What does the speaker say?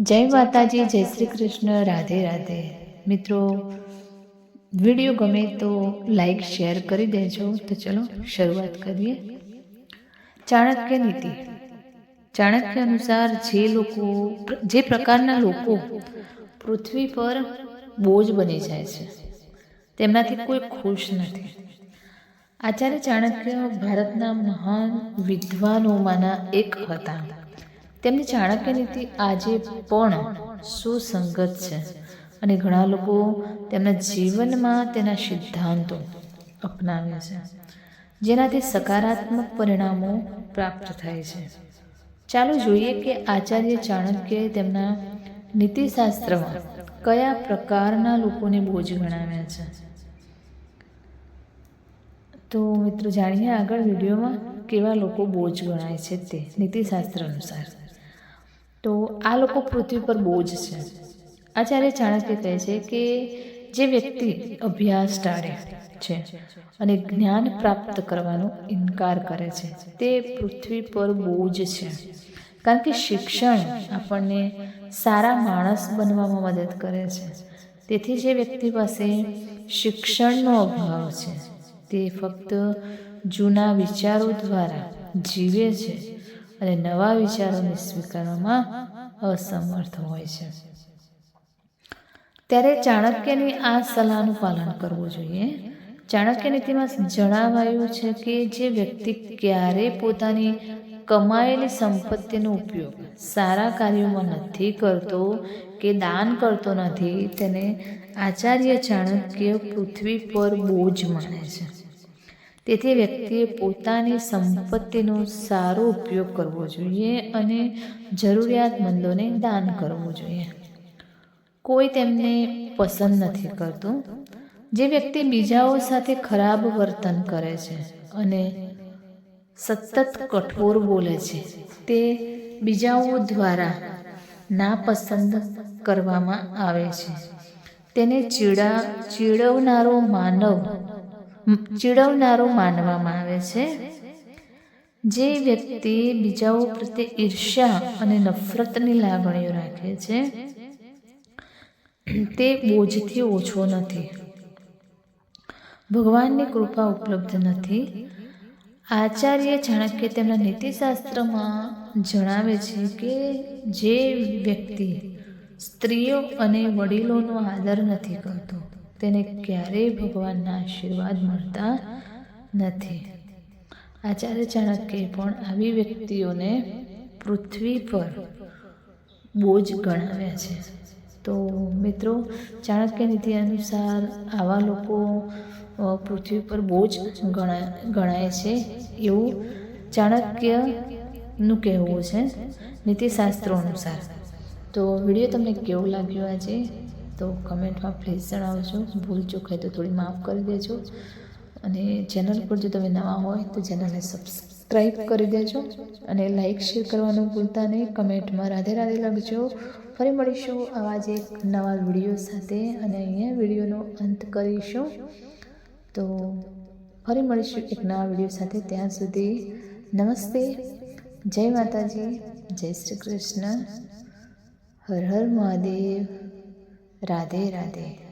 જય માતાજી, જય શ્રી કૃષ્ણ, રાધે રાધે. મિત્રો, વીડિયો ગમે તો લાઈક, શેર કરી દેજો. તો ચલો શરૂઆત કરીએ. ચાણક્ય નીતિ. ચાણક્ય અનુસાર જે લોકો, જે પ્રકારના લોકો પૃથ્વી પર બોજ બની જાય છે, તેમનાથી કોઈ ખુશ નથી. આચાર્ય ચાણક્ય ભારતના મહાન વિદ્વાનોમાંના એક હતા. તેમની ચાણક્ય નીતિ આજે પણ સુસંગત છે અને ઘણા લોકો તેમના જીવનમાં તેના સિદ્ધાંતો અપનાવે છે, જેનાથી સકારાત્મક પરિણામો પ્રાપ્ત થાય છે. ચાલો જોઈએ કે આચાર્ય ચાણક્યએ તેમના નીતિશાસ્ત્રમાં કયા પ્રકારના લોકોને બોજ ગણાવ્યા છે. તો મિત્રો, જાણીએ આગળ વિડીયોમાં કેવા લોકો બોજ ગણાય છે તે નીતિશાસ્ત્ર અનુસાર. તો આ લોકો પૃથ્વી પર બોજ છે. આચાર્ય ચાણક્ય કહે છે કે જે વ્યક્તિ અભ્યાસ ટાળે છે અને જ્ઞાન પ્રાપ્ત કરવાનો ઇનકાર કરે છે, તે પૃથ્વી પર બોજ છે. કારણ કે શિક્ષણ આપણને સારા માણસ બનવામાં મદદ કરે છે. તેથી જે વ્યક્તિ પાસે શિક્ષણનો અભાવ છે, તે ફક્ત જૂના વિચારો દ્વારા જીવે છે અને નવા વિચારોને સ્વીકારવામાં અસમર્થ હોય છે. ત્યારે ચાણક્યની આ સલાહનું પાલન કરવું જોઈએ. ચાણક્ય નીતિમાં જણાવાયું છે કે જે વ્યક્તિ ક્યારેય પોતાની કમાયેલી સંપત્તિનો ઉપયોગ સારા કાર્યોમાં નથી કરતો કે દાન કરતો નથી, તેને આચાર્ય ચાણક્ય પૃથ્વી પર બોજ માને છે. તેથી વ્યક્તિએ પોતાની સંપત્તિનો સારો ઉપયોગ કરવો જોઈએ અને જરૂરિયાતમંદોને દાન કરવું જોઈએ. કોઈ તેમને પસંદ નથી કરતું. જે વ્યક્તિ બીજાઓ સાથે ખરાબ વર્તન કરે છે અને સતત કઠોર બોલે છે, તે બીજાઓ દ્વારા નાપસંદ કરવામાં આવે છે. તેને ચીડા, ચીડવનારો માનવ ચીડવનારો માનવામાં આવે છે. જે વ્યક્તિ બીજાઓ પ્રત્યે ઈર્ષ્યા અને નફરતની લાગણીઓ રાખે છે, તે બોજથી ઓછો નથી. ભગવાનની કૃપા ઉપલબ્ધ નથી. આચાર્ય ચાણક્ય તેમના નીતિશાસ્ત્રમાં જણાવે છે કે જે વ્યક્તિ સ્ત્રીઓ અને વડીલોનો આદર નથી કરતો તેને ક્યારેય ભગવાનના આશીર્વાદ મળતા નથી. આચાર્ય ચાણક્ય પણ આવી વ્યક્તિઓને પૃથ્વી પર બોજ ગણાવ્યા છે. તો મિત્રો, ચાણક્ય નીતિ અનુસાર આવા લોકો પૃથ્વી પર બોજ ગણાય ગણાય છે એવું ચાણક્યનું કહેવું છે નીતિશાસ્ત્રો અનુસાર. તો વીડિયો તમને કેવું લાગ્યો આજે? તો કમેન્ટમાં પ્લીઝ જણાવજો. ભૂલ ચૂક હોય તો થોડી માફ કરી દેજો. અને ચેનલ પર જો તમે નવા હોય તો ચેનલને સબસ્ક્રાઈબ કરી દેજો. અને લાઇક શેર કરવાનું ભૂલતા નહીં. કમેન્ટમાં રાધે રાધે લખજો. ફરી મળીશું આવા જ એક નવા વીડિયો સાથે. અને અહીંયા વિડીયોનો અંત કરીશું. તો ફરી મળીશું એક નવા વીડિયો સાથે. ત્યાં સુધી નમસ્તે. જય માતાજી. જય શ્રી કૃષ્ણ. હર હર મહાદેવ. રાધે રાધે